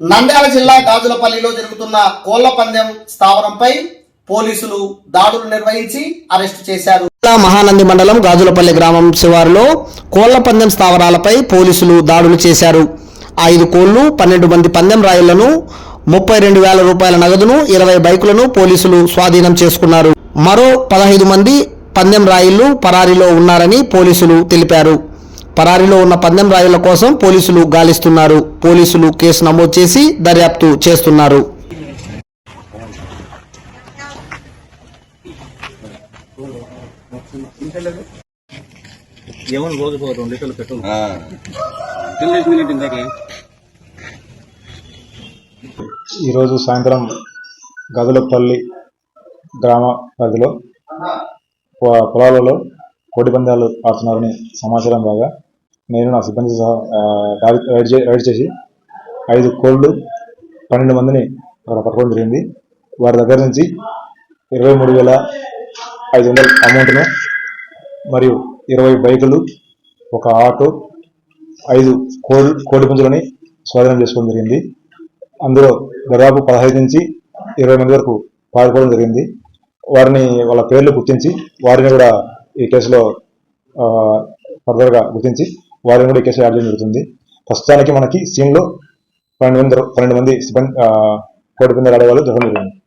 నంద్యాల జిల్లా గాజులపల్లిలో జరుగుతున్న కోళ్ళ పందెం స్థావరంపై పోలీసులు దాడులు నిర్వహించి అరెస్టు చేశారు. మహానంది మండలం గాజులపల్లి గ్రామం శివారులో కోళ్ళ పందెం స్థావరాలపై పోలీసులు దాడులు చేశారు. ఐదు కోళ్ళు పన్నెండు మంది పందెం రాయులను ముప్పై రెండు వేల రూపాయల నగదును ఇరవై బైకులను పోలీసులు స్వాధీనం చేసుకున్నారు. మరో పదహైదు మంది పందెం రాయిళ్ళు పరారీలో ఉన్నారని పోలీసులు తెలిపారు. పరారీలో ఉన్న పందెం రాయుల కోసం పోలీసులు గాలిస్తున్నారు. పోలీసులు కేసు నమోదు చేసి దర్యాప్తు చేస్తున్నారు. ఈరోజు సాయంత్రం గదులపల్లి గ్రామ పరిధిలో పొలాలలో కోడి పందాలు ఆడుతున్నారని సమాచారం రాగా నేను నా సిబ్బంది సహా రైడ్ రైడ్ చే- రైడ్ చేసి ఐదు కోళ్ళు పన్నెండు మందిని అక్కడ పట్టుకోవడం జరిగింది. వారి దగ్గర నుంచి ఇరవై మూడు వేల ఐదు వందల అమౌంట్ను మరియు ఇరవై బైకులు ఒక ఆటో ఐదు కోడి కోడి పుంజులని స్వాధీనం చేసుకోవడం జరిగింది. అందులో దాదాపు పదహైదు నుంచి ఇరవై మంది వరకు పాల్గొనడం జరిగింది. వారిని వాళ్ళ పేర్లు గుర్తించి వారిని కూడా ఈ కేసులో ఫర్దర్గా గుర్తించి వారిని కూడా ఈ కేసులో యాడ్ చేయడం జరుగుతుంది. ప్రస్తుతానికి మనకి సీన్లో పన్నెండు మంది పన్నెండు మంది సిబ్బంది ఆ, కోడి ఆడేవాళ్ళు దొరకడం జరిగింది.